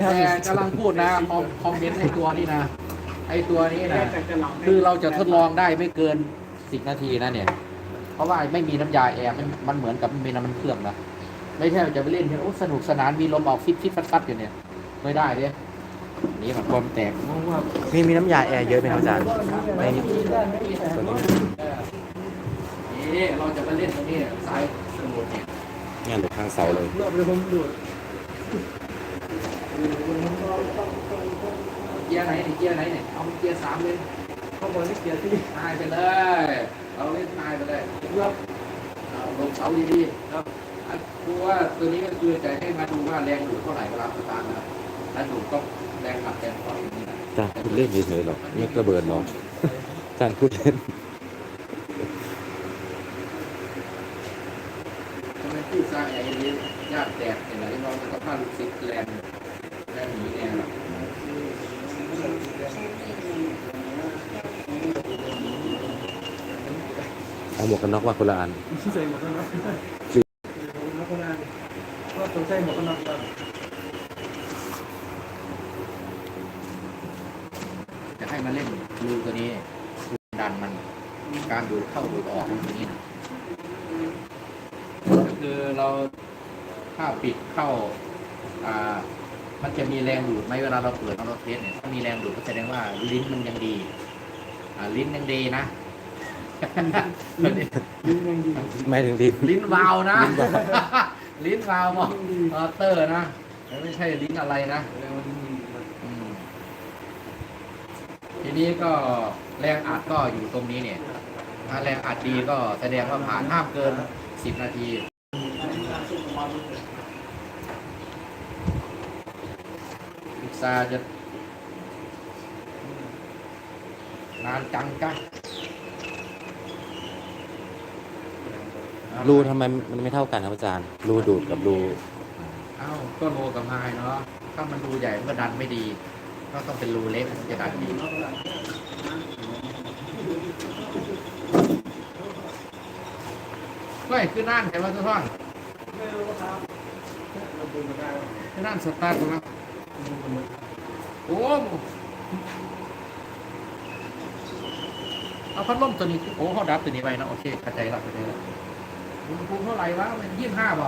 แต่กำลังพูดนะคอมคอมเมนต์ไอ้ตัวนี้นะไอ้ตัวนี้นะคือเราจะทดลองได้ไม่เกินสิบนาทีนะเนี่ย เพราะว่าไม่มีน้ำยาแอร์มันมันเหมือนกับไม่มีน้ำมันเครื่องนะไม่ใช่ว่าจะไปเล่นเนี่ยโอ้สนุกสนานมีลมออกฟิตฟิตฟัดฟัดอยู่เนี่ยไม่ได้เนี่ยนี่มันความแตกมีมีน้ำยาแอร์เยอะไหมครับอาจารย์ในนี้ตัวนี้นี่เราจะมาเล่นตรงนี้สายสมุดเนี่ยงานหรือทางเสาเลยรอบ เลยผมดูเกียร์ไหนเนี่ยเกียร์ไหนเนี่ยเอาเกียร์สามเลยเขาบอกให้เกียร์ที่ตายไปเลยเราเล่นตายไปเลยรอบเอลงเสาดีๆครับอันคือว่าตัวนี้ก็คือจะให้มาดูว่าแรงดูดเท่าไหร่เวลาสตาร์ทนะครับถ้าดูดก็แรงขับแรงปล่อยนี้นะจารย์พูดเล่นเฉยๆหรอกไม่ระเบิดหรอกจารย์พูดเล่นทำไมพูดสร้างอย่างนี้ญาติแตกเห็นไหมเราจะต้องพาลูกศิษย์แรง เอาหมวกกันน็อกมาคนละอันใส่หมวกกันน็อกสีหมวกกันน็อกก็ต้องใส่หมวกกันน็อกก่อนจะให้มาเล่นรูตัวนี้ดันมันการดูดเข้าดูดออกอย่างนี้นะก็คือเราถ้าปิดเข้าอ่า มันจะมีแรงดูดไหมเวลาเราเปิดเราเทสเนี่ยถ้ามีแรงดูดก็แสดงว่าลิ้นมันยังดีอ่าลิ้นยังดีนะยืนยังดีไม่ถึงดินลิ้นวาวนะ ลิ้นวาวมอมอเตอร์นะไม่ใช่ลิ้นอะไรนะแล้วมันมีอืมทีนี้ก็แรงอัดก็อยู่ตรงนี้เนี่ย ถ้าแรงอัดดีก็แสดงว่าผ่านห้ามเกินสิบนาที ศึกษาจะนานจังกะรูทำไมมันไม่เท่ากันครับอาจารย์ รูดูดกับรู เอ้าก็โลกับไม้เนาะ ถ้ามันรูใหญ่มันก็ดันไม่ดี ก็ต้องเป็นรูเล็กมันจะดันดี ก็คือนั่นแต่ว่าทุกท่านไม่รู้ว่าครับเราดูมาได้คือนั่นสตาร์ทนะ โอ้โหเอาพัดลมตัวนี้ โอ้เขาดับตัวนี้ไปนะโอเคเข้าใจละเข้าใจละอุณหภูมิเท่าไหร่วะมันยี่สิบห้าป่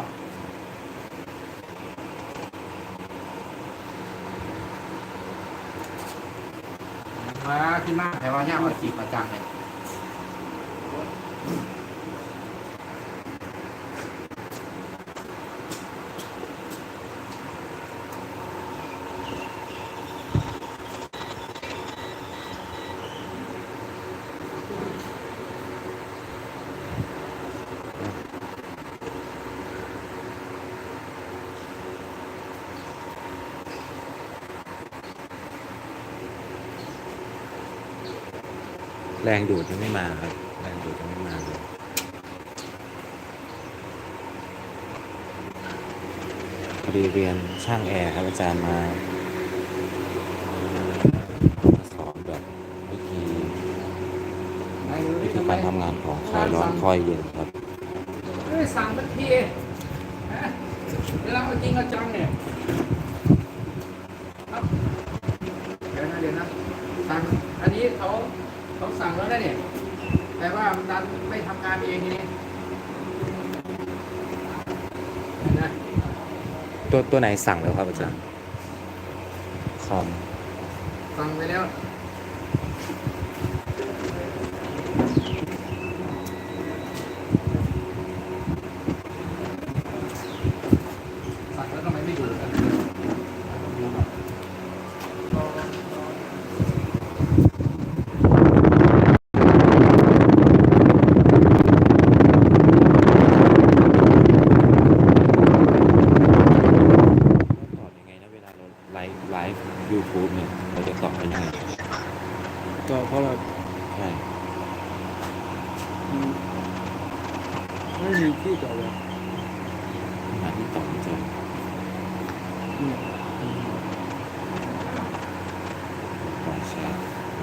มาขึ้นมาแต่ว่าย่ามาจีบประจังเลย แรงดูดยังไม่มาครับ แรงดูดยังไม่มาเลยพอดีเรียนช่างแอร์ครับอาจารย์มามาสอนแบบวิธีวิธีการทำงานของคอยร้อนคอยเย็นครับเอ้สั่งทันทีฮะเวลาเอาจริงเอาจังเนี่ยครับเดี๋ยวนะเดี๋ยวนะสั่งอันนี้เขาเขา สั่งแล้วนะเนี่ย แต่ว่ามันดันไม่ทำงานเองทีนี้เห็นไหมตัวตัวไหนสั่งแล้วครับอาจารย์คอม สั่งไปแล้วสั่งแล้วทำไมไม่ดูกันดูหน่อย ตอบยังไงนะเวลาเราไลฟ์ไลฟ์ยูทูบเนี่ย เราจะตอบเป็นยังไงก็เพราะเราใช่ไม่มีที่จอดเลยหาที่ตอบไม่เจอเนี่ยลองแชร์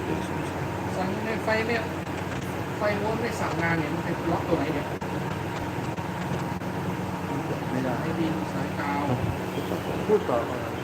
เดี๋ยวชมชมสั่งในไฟเนี่ยไฟโวลต์ไม่สั่งงานเนี่ยมันเป็นล็อกตัวไหนเนี่ยไม่ได้ไอ้ดินสายกาวพูดต่อก่อน